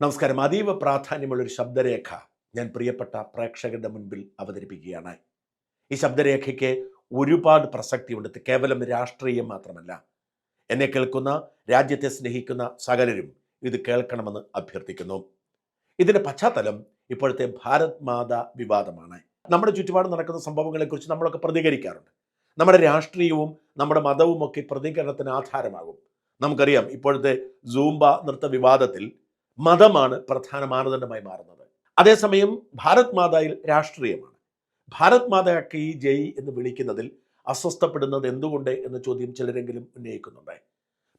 നമസ്കാരം. അതീവ പ്രാധാന്യമുള്ളൊരു ശബ്ദരേഖ ഞാൻ പ്രിയപ്പെട്ട പ്രേക്ഷകരുടെ മുൻപിൽ അവതരിപ്പിക്കുകയാണ്. ഈ ശബ്ദരേഖയ്ക്ക് ഒരുപാട് പ്രസക്തി ഉണ്ട് കേവലം രാഷ്ട്രീയം മാത്രമല്ല. എന്നെ കേൾക്കുന്ന രാജ്യത്തെ സ്നേഹിക്കുന്ന സകലരും ഇത് കേൾക്കണമെന്ന് അഭ്യർത്ഥിക്കുന്നു. ഇതിന്റെ പശ്ചാത്തലം ഇപ്പോഴത്തെ ഭാരത് മാതാ വിവാദമാണ്. നമ്മുടെ ചുറ്റുപാട് നടക്കുന്ന സംഭവങ്ങളെക്കുറിച്ച് നമ്മളൊക്കെ പ്രതികരിക്കാറുണ്ട്. നമ്മുടെ രാഷ്ട്രീയവും നമ്മുടെ മതവും ഒക്കെ പ്രതികരണത്തിന് ആധാരമാകും. നമുക്കറിയാം ഇപ്പോഴത്തെ സൂംബ നൃത്ത വിവാദത്തിൽ മതമാണ് പ്രധാന മാനദണ്ഡമായി മാറുന്നത്. അതേസമയം ഭാരത് മാതായിൽ രാഷ്ട്രീയമാണ്. ഭാരത് മാതാ ജയ് എന്ന് വിളിക്കുന്നതിൽ അസ്വസ്ഥപ്പെടുന്നത് എന്തുകൊണ്ട് എന്ന ചോദ്യം ചിലരെങ്കിലും ഉന്നയിക്കുന്നുണ്ട്.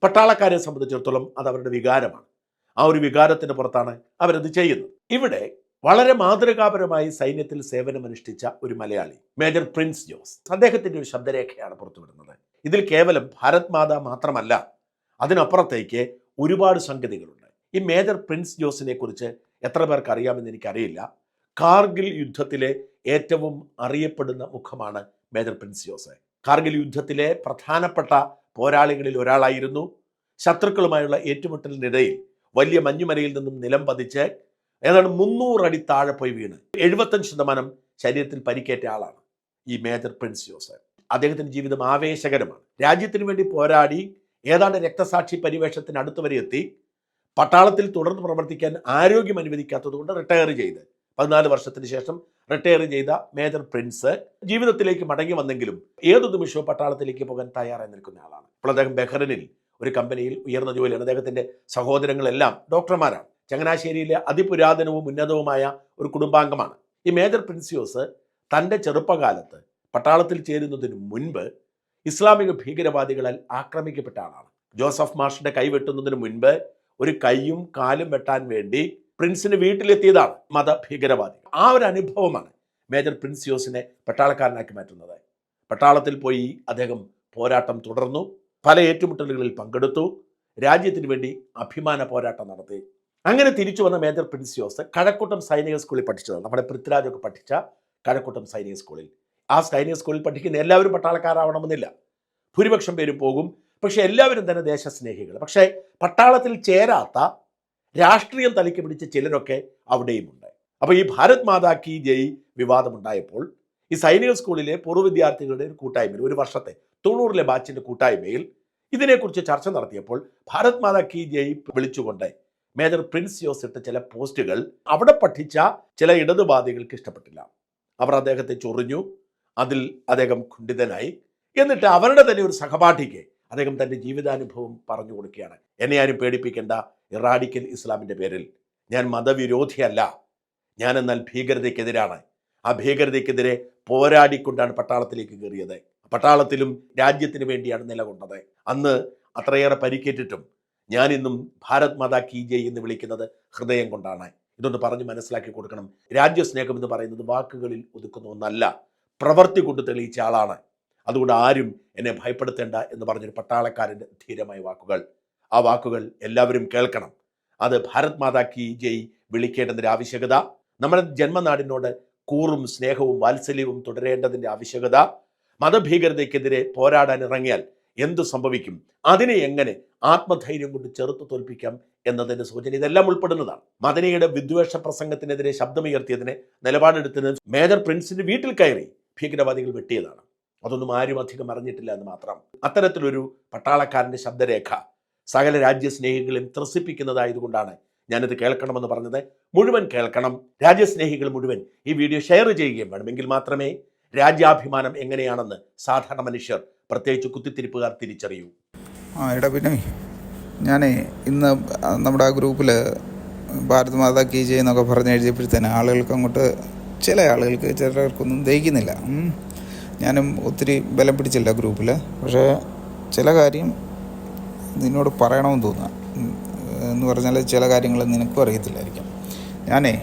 പട്ടാളക്കാരെ സംബന്ധിച്ചിടത്തോളം അത് അവരുടെ വികാരമാണ്. ആ ഒരു വികാരത്തിന് പുറത്താണ് അവരത് ചെയ്യുന്നത്. ഇവിടെ വളരെ മാതൃകാപരമായി സൈന്യത്തിൽ സേവനമനുഷ്ഠിച്ച ഒരു മലയാളി മേജർ പ്രിൻസ് ജോസ് അദ്ദേഹത്തിന്റെ ഒരു ശബ്ദരേഖയാണ് പുറത്തുവിടുന്നത്. ഇതിൽ കേവലം ഭാരത് മാത മാത്രമല്ല അതിനപ്പുറത്തേക്ക് ഒരുപാട് സംഗതികളുണ്ട്. ഈ മേജർ പ്രിൻസ് ജോസിനെ കുറിച്ച് എത്ര പേർക്ക് അറിയാമെന്ന് എനിക്കറിയില്ല. കാർഗിൽ യുദ്ധത്തിലെ ഏറ്റവും അറിയപ്പെടുന്ന മുഖമാണ് മേജർ പ്രിൻസ് ജോസ്. കാർഗിൽ യുദ്ധത്തിലെ പ്രധാനപ്പെട്ട പോരാളികളിൽ ഒരാളായിരുന്നു. ശത്രുക്കളുമായുള്ള ഏറ്റുമുട്ടലിനിടയിൽ വലിയ മഞ്ഞുമലയിൽ നിന്നും നിലം പതിച്ച് ഏതാണ്ട് മുന്നൂറടി താഴെ പോയി വീണ് എഴുപത്തഞ്ച് ശതമാനം ശരീരത്തിൽ പരിക്കേറ്റ ആളാണ് ഈ മേജർ പ്രിൻസ് ജോസ്. അദ്ദേഹത്തിന്റെ ജീവിതം ആവേശകരമാണ്. രാജ്യത്തിന് വേണ്ടി പോരാടി ഏതാണ്ട് രക്തസാക്ഷി പരിവേഷത്തിന് അടുത്തുവരെ എത്തി. പട്ടാളത്തിൽ തുടർന്ന് പ്രവർത്തിക്കാൻ ആരോഗ്യം അനുവദിക്കാത്തതുകൊണ്ട് റിട്ടയർ ചെയ്ത്. പതിനാല് വർഷത്തിന് ശേഷം റിട്ടയർ ചെയ്ത മേജർ പ്രിൻസ് ജീവിതത്തിലേക്ക് മടങ്ങി വന്നെങ്കിലും ഏതു നിമിഷവും പട്ടാളത്തിലേക്ക് പോകാൻ തയ്യാറായി നിൽക്കുന്ന ആളാണ്. അപ്പോൾ അദ്ദേഹം ബഹ്റിനിൽ ഒരു കമ്പനിയിൽ ഉയർന്ന ജോലിയാണ്. അദ്ദേഹത്തിന്റെ സഹോദരങ്ങളെല്ലാം ഡോക്ടർമാരാണ്. ചങ്ങനാശ്ശേരിയിലെ അതിപുരാതനവും ഉന്നതവുമായ ഒരു കുടുംബാംഗമാണ്. ഈ മേജർ പ്രിൻസിയോസ് തന്റെ ചെറുപ്പകാലത്ത് പട്ടാളത്തിൽ ചേരുന്നതിന് മുൻപ് ഇസ്ലാമിക ഭീകരവാദികളാൽ ആക്രമിക്കപ്പെട്ട ആളാണ്. ജോസഫ് മാഷിന്റെ കൈവെട്ടുന്നതിന് മുൻപ് ഒരു കൈയും കാലും വെട്ടാൻ വേണ്ടി പ്രിൻസിന് വീട്ടിലെത്തിയതാണ് മതഭീകരവാദി ആ ഒരു അനുഭവമാണ് മേജർ പ്രിൻസ് ജോസിനെ പട്ടാളക്കാരനാക്കി മാറ്റുന്നത്. പട്ടാളത്തിൽ പോയി അദ്ദേഹം പോരാട്ടം തുടർന്നു പല ഏറ്റുമുട്ടലുകളിൽ പങ്കെടുത്തു രാജ്യത്തിന് വേണ്ടി അഭിമാന പോരാട്ടം നടത്തി. അങ്ങനെ തിരിച്ചു വന്ന മേജർ പ്രിൻസ് ജോസ് കഴക്കൂട്ടം സൈനിക സ്കൂളിൽ പഠിച്ചതാണ്. നമ്മുടെ പൃഥ്വിരാജൊക്കെ പഠിച്ച കഴക്കൂട്ടം സൈനിക സ്കൂളിൽ. ആ സൈനിക സ്കൂളിൽ പഠിക്കുന്ന എല്ലാവരും പട്ടാളക്കാരാവണമെന്നില്ല. ഭൂരിപക്ഷം പേരും പോകും പക്ഷെ എല്ലാവരും തന്നെ ദേശസ്നേഹികൾ. പക്ഷേ പട്ടാളത്തിൽ ചേരാത്ത രാഷ്ട്രീയം തലയ്ക്ക് പിടിച്ച ചിലരൊക്കെ അവിടെയുമുണ്ട്. അപ്പോൾ ഈ ഭാരത് മാതാ കി ജയ് വിവാദമുണ്ടായപ്പോൾ ഈ സൈനിക സ്കൂളിലെ പൂർവ വിദ്യാർത്ഥികളുടെ ഒരു കൂട്ടായ്മയിൽ ഒരു വർഷത്തെ തൊണ്ണൂറിലെ ബാച്ചിന്റെ കൂട്ടായ്മയിൽ ഇതിനെക്കുറിച്ച് ചർച്ച നടത്തിയപ്പോൾ ഭാരത് മാതാ കി ജയ് വിളിച്ചുകൊണ്ട് മേജർ പ്രിൻസ് ജോസ് ഇട്ട ചില പോസ്റ്റുകൾ അവിടെ പഠിച്ച ചില ഇടതുവാദികൾക്ക് ഇഷ്ടപ്പെട്ടില്ല. അവർ അദ്ദേഹത്തെ ചൊറിഞ്ഞു അതിൽ അദ്ദേഹം ഖണ്ഡിതനായി. എന്നിട്ട് അവരുടെ തന്നെ ഒരു സഹപാഠിക്ക് അദ്ദേഹം തന്റെ ജീവിതാനുഭവം പറഞ്ഞു കൊടുക്കുകയാണ്. എന്നെ ആരും പേടിപ്പിക്കേണ്ട. ഇറാഡിക്കൽ ഇസ്ലാമിന്റെ പേരിൽ. ഞാൻ മതവിരോധിയല്ല. ഞാൻ എന്നാൽ ഭീകരതയ്ക്കെതിരാണ്. ആ ഭീകരതയ്ക്കെതിരെ പോരാടിക്കൊണ്ടാണ് പട്ടാളത്തിലേക്ക് കയറിയത്. പട്ടാളത്തിലും രാജ്യത്തിന് വേണ്ടിയാണ് നിലകൊണ്ടത്. അന്ന് അത്രയേറെ പരിക്കേറ്റിട്ടും ഞാനിന്നും ഭാരത് മാതാ കി ജയ് എന്ന് വിളിക്കുന്നത് ഹൃദയം കൊണ്ടാണ്. ഇതൊന്ന് പറഞ്ഞ് മനസ്സിലാക്കി കൊടുക്കണം. രാജ്യസ്നേഹം എന്ന് പറയുന്നത് വാക്കുകളിൽ ഒതുക്കുന്ന ഒന്നല്ല. പ്രവർത്തി കൊണ്ട് തെളിയിച്ച ആളാണ്. അതുകൊണ്ട് ആരും എന്നെ ഭയപ്പെടുത്തേണ്ട എന്ന് പറഞ്ഞൊരു പട്ടാളക്കാരന്റെ ധീരമായ വാക്കുകൾ. ആ വാക്കുകൾ എല്ലാവരും കേൾക്കണം. അത് ഭാരത് മാതാ കി ജയ് വിളിക്കേണ്ടതിന്റെ ആവശ്യകത നമ്മുടെ ജന്മനാടിനോട് കൂറും സ്നേഹവും വാത്സല്യവും തുടരേണ്ടതിന്റെ ആവശ്യകത മതഭീകരതയ്ക്കെതിരെ പോരാടാൻ ഇറങ്ങിയാൽ എന്തു സംഭവിക്കും? അതിനെ എങ്ങനെ ആത്മധൈര്യം കൊണ്ട് ചെറുത്തു തോൽപ്പിക്കാം എന്നതിന്റെ സൂചന ഇതെല്ലാം ഉൾപ്പെടുന്നതാണ്. മദനിയുടെ വിദ്വേഷ പ്രസംഗത്തിനെതിരെ ശബ്ദമുയർത്തിയതിന് നിലപാടെടുത്തതിന് മേജർ പ്രിൻസിന്റെ വീട്ടിൽ കയറി ഭീകരവാദികൾ വെട്ടിയതാണ്. അതൊന്നും ആരും അധികം അറിഞ്ഞിട്ടില്ല എന്ന് മാത്രം. അത്തരത്തിലൊരു പട്ടാളക്കാരന്റെ ശബ്ദരേഖ സകല രാജ്യസ്നേഹികളെയും ത്രസിപ്പിക്കുന്നതായതുകൊണ്ടാണ് ഞാനിത് കേൾക്കണമെന്ന് പറഞ്ഞത്. മുഴുവൻ കേൾക്കണം. രാജ്യസ്നേഹികൾ മുഴുവൻ ഈ വീഡിയോ ഷെയർ ചെയ്യുകയും വേണമെങ്കിൽ മാത്രമേ രാജ്യാഭിമാനം എങ്ങനെയാണെന്ന് സാധാരണ മനുഷ്യർ പ്രത്യേകിച്ച് കുത്തിത്തിരിപ്പുകാർ തിരിച്ചറിയൂ. ആ എടാ പിന്നെ ഞാനേ ഇന്ന് നമ്മുടെ ആ ഗ്രൂപ്പിൽ ഭാരത് മാതാ കീ ജയ് എന്നൊക്കെ പറഞ്ഞ് എഴുതിയപ്പോഴത്തേന് ആളുകൾക്ക് അങ്ങോട്ട് ചില ആളുകൾക്ക് ചിലർക്കൊന്നും ദഹിക്കുന്നില്ല. ഞാനും ഒത്തിരി ബലം പിടിച്ചില്ല ഗ്രൂപ്പിൽ പക്ഷേ ചില കാര്യം നിന്നോട് പറയണമെന്ന് തോന്നുക എന്ന് പറഞ്ഞാൽ ചില കാര്യങ്ങൾ നിനക്കും അറിയത്തില്ലായിരിക്കും. ഞാനേ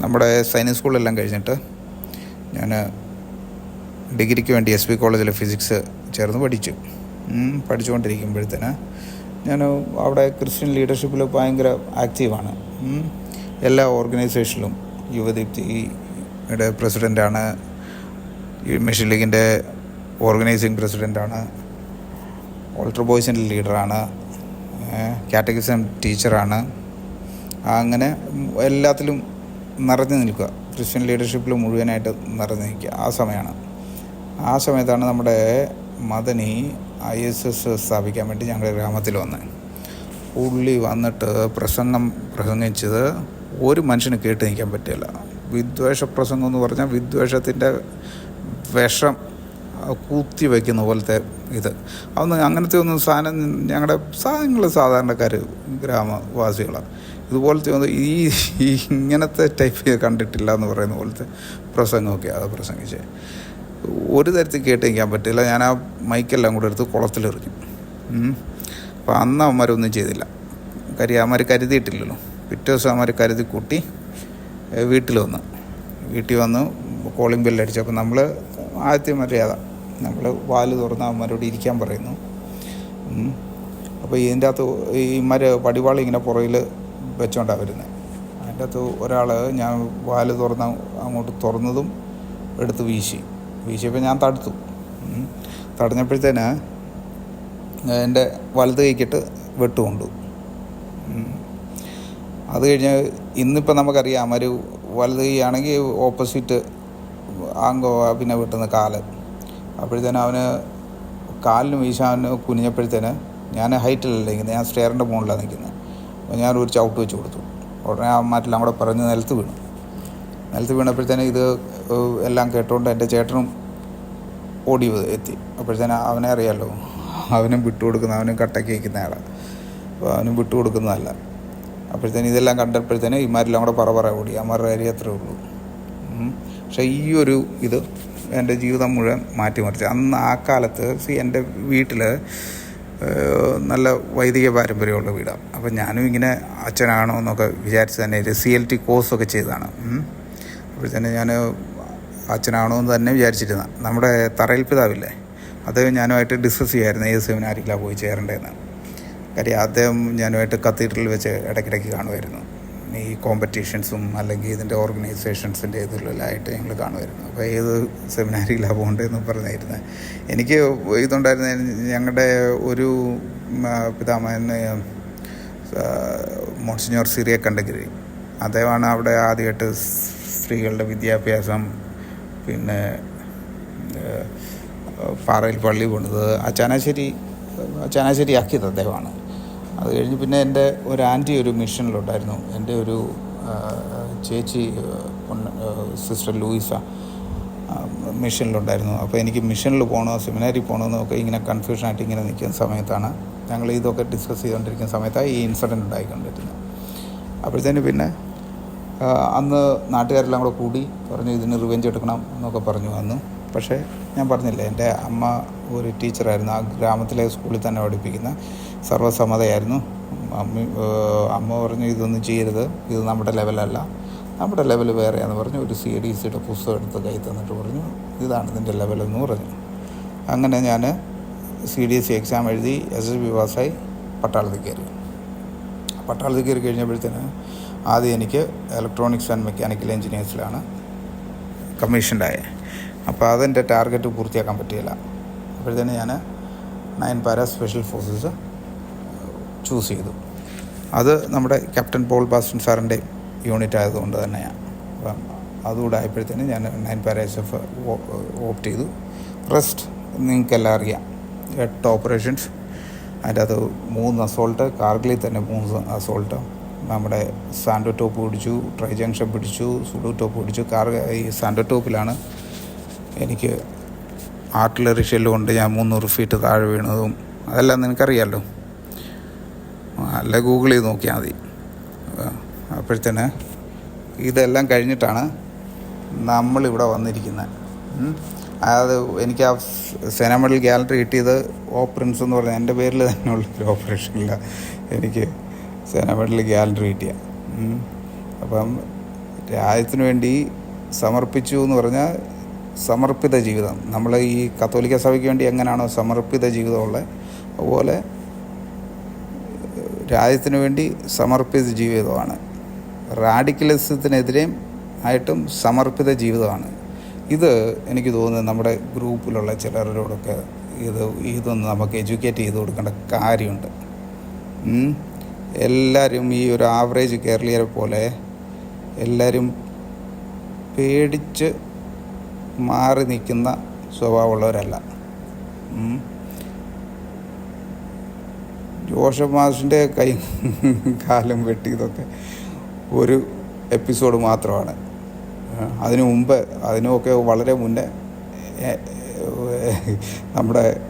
നമ്മുടെ സൈനിക് സ്കൂളിലെല്ലാം കഴിഞ്ഞിട്ട് ഞാൻ ഡിഗ്രിക്ക് വേണ്ടി എസ് പി കോളേജിൽ ഫിസിക്സ് ചേർന്ന് പഠിച്ചു. പഠിച്ചുകൊണ്ടിരിക്കുമ്പോഴത്തേന് ഞാൻ അവിടെ ക്രിസ്ത്യൻ ലീഡർഷിപ്പിൽ ഭയങ്കര ആക്റ്റീവാണ്. എല്ലാ ഓർഗനൈസേഷനിലും യുവദീപ്തിയുടെ പ്രസിഡന്റാണ് ഈ മിഷൻ ലീഗിന്റെ ഓർഗനൈസിങ് പ്രസിഡന്റാണ് ഓൾട്ടർ ബോയ്സിന്റെ ലീഡറാണ് കാറ്റഗറിസം ടീച്ചറാണ് അങ്ങനെ എല്ലാത്തിലും നിറഞ്ഞു നിൽക്കുക. ക്രിസ്ത്യൻ ലീഡർഷിപ്പിൽ മുഴുവനായിട്ട് നിറഞ്ഞു നിൽക്കുക. ആ സമയമാണ്. ആ സമയത്താണ് നമ്മുടെ മദനി ഐ എസ് എസ് സ്ഥാപിക്കാൻ വേണ്ടി ഞങ്ങളുടെ ഗ്രാമത്തിൽ വന്നത് പുള്ളി വന്നിട്ട് പ്രസംഗം പ്രസംഗിച്ചത് ഒരു മനുഷ്യന് കേട്ട് നിൽക്കാൻ പറ്റില്ല. വിദ്വേഷ പ്രസംഗം എന്ന് പറഞ്ഞാൽ വിദ്വേഷത്തിന്റെ വിഷം കൂത്തി വയ്ക്കുന്ന പോലത്തെ ഇത്. അതൊന്നും അങ്ങനത്തെ ഒന്നും സാധനം ഞങ്ങളുടെ സാധനങ്ങൾ സാധാരണക്കാർ ഗ്രാമവാസികളാണ്. ഇതുപോലത്തെ ഒന്നും ഈ ഇങ്ങനത്തെ ടൈപ്പ് കണ്ടിട്ടില്ല എന്ന് പറയുന്ന പോലത്തെ പ്രസംഗമൊക്കെ അത് പ്രസംഗിച്ച്. ഒരു തരത്തിൽ കേട്ടിരിക്കാൻ പറ്റില്ല. ഞാൻ ആ മൈക്കെല്ലാം കൂടെ എടുത്ത് കുളത്തിലെറിഞ്ഞു. അപ്പോൾ അന്ന് അവന്മാരൊന്നും ചെയ്തില്ല. കാര്യം അവന്മാർ കരുതിയിട്ടില്ലല്ലോ. പിറ്റേ ദിവസം അവന്മാർ കരുതി കൂട്ടി വീട്ടിൽ വന്ന്. വീട്ടിൽ വന്ന് കോളിംഗ് ബെല്ലടിച്ചു അപ്പോൾ നമ്മൾ ആദ്യത്തെ മര്യാദ. നമ്മൾ വാൽ തുറന്ന് അവന്മാരോട് ഇരിക്കാൻ പറയുന്നു. അപ്പോൾ ഇതിന്റെ അകത്ത് ഈ മര പടിവാളി ഇങ്ങനെ പുറകിൽ വെച്ചോണ്ടാണ് വരുന്നത് അതിന്റെ അകത്ത് ഒരാൾ ഞാൻ വാൽ തുറന്ന് അങ്ങോട്ട് തുറന്നതും എടുത്ത് വീശി. വീശിയപ്പോൾ ഞാൻ തടുത്തു. തടഞ്ഞപ്പോഴത്തേന് എന്റെ വലത് കൈക്കിട്ട് വെട്ടുകൊണ്ടു. അത് കഴിഞ്ഞ് ഇന്നിപ്പോൾ നമുക്കറിയാം ഒരു വലത് കൈ ആണെങ്കിൽ ഓപ്പോസിറ്റ് ആങ്കോ പിന്നെ വെട്ടുന്ന കാൽ. അപ്പോഴത്തേനും അവന് കാലിന് വീശാൻ കുനിഞ്ഞപ്പോഴത്തേന് ഞാൻ ഹൈറ്റിലല്ല നിൽക്കുന്നത് ഞാൻ സ്റ്റെയറിന്റെ മുകളിലാണ് നിൽക്കുന്നത്. അപ്പോൾ ഞാൻ ഒരു ചവിട്ട് വെച്ച് കൊടുത്തു. ഉടനെ ആ മാറ്റെല്ലാം കൂടെ പറഞ്ഞ് നിലത്ത് വീണു. നിലത്ത് വീണപ്പോഴത്തേനും ഇത് എല്ലാം കേട്ടുകൊണ്ട് എന്റെ ചേട്ടനും ഓടി എത്തി. അപ്പോഴത്തേനും അവനെ അറിയാമല്ലോ അവനും വിട്ടുകൊടുക്കുന്ന അവനും കട്ടയ്ക്ക് വയ്ക്കുന്ന ആളാണ് അപ്പോൾ അവനും വിട്ടുകൊടുക്കുന്നതല്ല അപ്പോഴത്തേനും ഇതെല്ലാം കണ്ടപ്പോഴത്തേനും ഇമാരെല്ലാം കൂടെ പറ പറ ഓടി. അമ്മരുടെ കാര്യം അത്രേ ഉള്ളൂ. പക്ഷേ ഈ ഒരു ഇത് എന്റെ ജീവിതം മുഴുവൻ മാറ്റിമറിച്ചു. അന്ന് ആ കാലത്ത് സി എന്റെ വീട്ടിൽ നല്ല വൈദിക പാരമ്പര്യമുള്ള വീടാണ് അപ്പം ഞാനും ഇങ്ങനെ അച്ഛനാണോ എന്നൊക്കെ വിചാരിച്ച് തന്നെ ഒരു സി എൽ ടി കോഴ്സൊക്കെ ചെയ്തതാണ്. അപ്പോൾ തന്നെ ഞാൻ അച്ഛനാണോ എന്ന് തന്നെ വിചാരിച്ചിരുന്ന. നമ്മുടെ തറയിൽ പിതാവില്ലേ? അദ്ദേഹം ഞാനുമായിട്ട് ഡിസ്കസ് ചെയ്യായിരുന്നു ഏത് സെമിനാരിലാണ് പോയി ചേരേണ്ടതെന്ന്. കാര്യം അദ്ദേഹം ഞാനുമായിട്ട് കത്തീഡ്രലിൽ വെച്ച് ഇടയ്ക്കിടയ്ക്ക് കാണുമായിരുന്നു. ഈ കോമ്പറ്റീഷൻസും അല്ലെങ്കിൽ ഇതിന്റെ ഓർഗനൈസേഷൻസിന്റെ ഇതിലായിട്ട് ഞങ്ങൾ കാണുമായിരുന്നു. അപ്പോൾ ഏത് സെമിനാരിയിലാണ് പോകേണ്ടതെന്ന് പറഞ്ഞായിരുന്നു. എനിക്ക് ഇതുണ്ടായിരുന്ന ഞങ്ങളുടെ ഒരു പിതാമഹന് മോൺസിഞ്ഞോർ സിറിയ കണ്ടഗിരി അദ്ദേഹമാണ് അവിടെ ആദ്യമായിട്ട് സ്ത്രീകളുടെ വിദ്യാഭ്യാസം പിന്നെ പാറയിൽ പള്ളി പോണത് ചാനാശ്ശേരി ആ ആക്കിയത് അദ്ദേഹമാണ്. അത് കഴിഞ്ഞ് പിന്നെ എന്റെ ഒരു ആന്റി ഒരു മിഷനിലുണ്ടായിരുന്നു. എന്റെ ഒരു ചേച്ചി സിസ്റ്റർ ലൂയിസ മിഷനിലുണ്ടായിരുന്നു. അപ്പോൾ എനിക്ക് മിഷനിൽ പോകണോ സെമിനാരി പോകണമെന്നൊക്കെ ഇങ്ങനെ കൺഫ്യൂഷനായിട്ട് ഇങ്ങനെ നിൽക്കുന്ന സമയത്താണ് ഞങ്ങൾ ഇതൊക്കെ ഡിസ്കസ് ചെയ്തുകൊണ്ടിരിക്കുന്ന സമയത്താണ് ഈ ഇൻസിഡന്റ് ഉണ്ടായിക്കൊണ്ടിരുന്നത്. അപ്പോഴത്തേന് പിന്നെ അന്ന് നാട്ടുകാരെല്ലാം കൂടെ കൂടി പറഞ്ഞു ഇതിന് റിവെഞ്ച് എടുക്കണം എന്നൊക്കെ പറഞ്ഞു അന്ന്. പക്ഷേ ഞാൻ പറഞ്ഞില്ലേ എന്റെ അമ്മ ഒരു ടീച്ചറായിരുന്നു. ആ ഗ്രാമത്തിലെ സ്കൂളിൽ തന്നെ പഠിപ്പിക്കുന്ന സർവസമ്മതയായിരുന്നു. അമ്മ അമ്മ പറഞ്ഞു ഇതൊന്നും ചെയ്യരുത്. ഇത് നമ്മുടെ ലെവലല്ല. നമ്മുടെ ലെവൽ വേറെയാന്ന് പറഞ്ഞു. ഒരു സി ഡി സിയുടെ പുസ്തകം എടുത്ത് കൈ തന്നിട്ട് പറഞ്ഞു ഇതാണ് ഇതിന്റെ ലെവലെന്ന് പറഞ്ഞു. അങ്ങനെ ഞാൻ C D S C exam എഴുതി എസ് എസ് ബി പാസ്സായി പട്ടാളത്തിൽ കയറി. പട്ടാളത്തിൽ കയറി കഴിഞ്ഞപ്പോഴത്തേന് ആദ്യം എനിക്ക് ഇലക്ട്രോണിക്സ് ആൻഡ് മെക്കാനിക്കൽ എഞ്ചിനീയേഴ്സിലാണ് കമ്മീഷൻഡായത് അപ്പോൾ അതെന്റെ ടാർഗറ്റ് പൂർത്തിയാക്കാൻ പറ്റിയില്ല. അപ്പോഴത്തേന് ഞാൻ nine para special forces choose ചെയ്തു. അത് നമ്മുടെ ക്യാപ്റ്റൻ പോൾ ബാസ്റ്റൻ സാറിന്റെ യൂണിറ്റ് ആയതുകൊണ്ട് തന്നെയാണ്. അപ്പം അതുകൂടെ ആയപ്പോഴത്തേന് ഞാൻ nine para S F opt ചെയ്തു. റെസ്റ്റ് നിങ്ങൾക്കെല്ലാം അറിയാം. എട്ട് ഓപ്പറേഷൻസ്. അതിന്റെ അത് മൂന്ന് അസോൾട്ട്. കാർഗിലിൽ തന്നെ മൂന്ന് അസോൾട്ട്. നമ്മുടെ സാൻഡോ ടോപ്പ് പിടിച്ചു ട്രൈ ജംഗ്ഷൻ പിടിച്ചു സുഡു ടോപ്പ് പിടിച്ചു. കാർ ഈ സാൻഡോ ടോപ്പിലാണ് എനിക്ക് ആർട്ടിലറി ഷെല്ല് കൊണ്ട് ഞാൻ മുന്നൂറ് ഫീറ്റ് താഴെ വീണതും അതെല്ലാം നിനക്കറിയാമല്ലോ അല്ല ഗൂഗിൾ ചെയ്ത് നോക്കിയാൽ മതി. അപ്പോഴത്തേന് ഇതെല്ലാം കഴിഞ്ഞിട്ടാണ് നമ്മളിവിടെ വന്നിരിക്കുന്നത്. അതായത് എനിക്ക് ആ സേന ഗ്യാലറി കിട്ടിയത് ഓപ്പറൻസ് എന്ന് പറഞ്ഞാൽ എന്റെ പേരിൽ തന്നെ ഒരു ഓപ്പറേഷനില്ല എനിക്ക് സേന ഗ്യാലറി ഗാലറി കിട്ടിയ. അപ്പം രാജ്യത്തിന് വേണ്ടി സമർപ്പിച്ചു എന്ന് പറഞ്ഞാൽ സമർപ്പിത ജീവിതം. നമ്മൾ ഈ കത്തോലിക്ക സഭയ്ക്ക് വേണ്ടി എങ്ങനെയാണോ സമർപ്പിത ജീവിതമുള്ളത് അതുപോലെ രാജ്യത്തിന് വേണ്ടി സമർപ്പിത ജീവിതമാണ്. റാഡിക്കലിസത്തിനെതിരെയും ആയിട്ടും സമർപ്പിത ജീവിതമാണ്. ഇത് എനിക്ക് തോന്നുന്നത് നമ്മുടെ ഗ്രൂപ്പിലുള്ള ചിലരോടൊക്കെ ഇത് ഇതൊന്ന് നമുക്ക് എഡ്യൂക്കേറ്റ് ചെയ്ത് കൊടുക്കേണ്ട കാര്യമുണ്ട്. എല്ലാവരും ഈ ഒരു ആവറേജ് കേരളീയരെ പോലെ എല്ലാവരും പേടിച്ച് മാറി നിൽക്കുന്ന സ്വഭാവമുള്ളവരല്ല. ജോഷഫ് മാഷിന്റെ കൈ കാലം വെട്ടിയതൊക്കെ ഒരു എപ്പിസോഡ് മാത്രമാണ്. അതിനു മുമ്പ് അതിനുമൊക്കെ വളരെ മുന്നേ നമ്മുടെ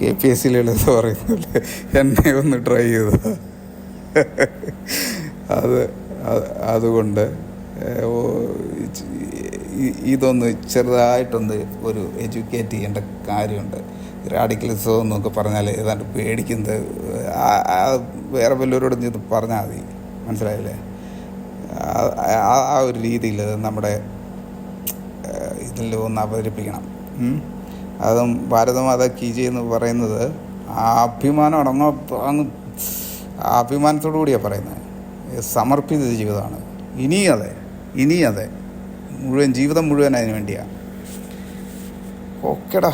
കെ പി എസ് സിയിലുള്ളത് പറയുന്നില്ല എന്നെ ഒന്ന് ട്രൈ ചെയ്ത. അത് അത് അതുകൊണ്ട് ഇതൊന്ന് ചെറുതായിട്ടൊന്ന് ഒരു എഡ്യൂക്കേറ്റ് ചെയ്യേണ്ട കാര്യമുണ്ട്. റാഡിക്കലിസം എന്നൊക്കെ പറഞ്ഞാൽ ഏതാണ്ട് പേടിക്കുന്നത് വേറെ വല്ലവരോടും ഇത് പറഞ്ഞാൽ മതി. മനസ്സിലായില്ലേ? ആ- ഒരു രീതിയിൽ നമ്മുടെ ഇതിൽ ഒന്ന് അവതരിപ്പിക്കണം. അതും ഭാരതമാത കീജി എന്ന് പറയുന്നത്. ആ അഭിമാനം അടങ്ങ അങ്ങ് അഭിമാനത്തോടു കൂടിയാണ് പറയുന്നത്. സമർപ്പിത ജീവിതമാണ്. ഇനിയും അതെ ഇനിയും അതെ മുഴുവൻ ജീവിതം മുഴുവൻ അതിന് വേണ്ടിയാണ് ഓക്കെടാ.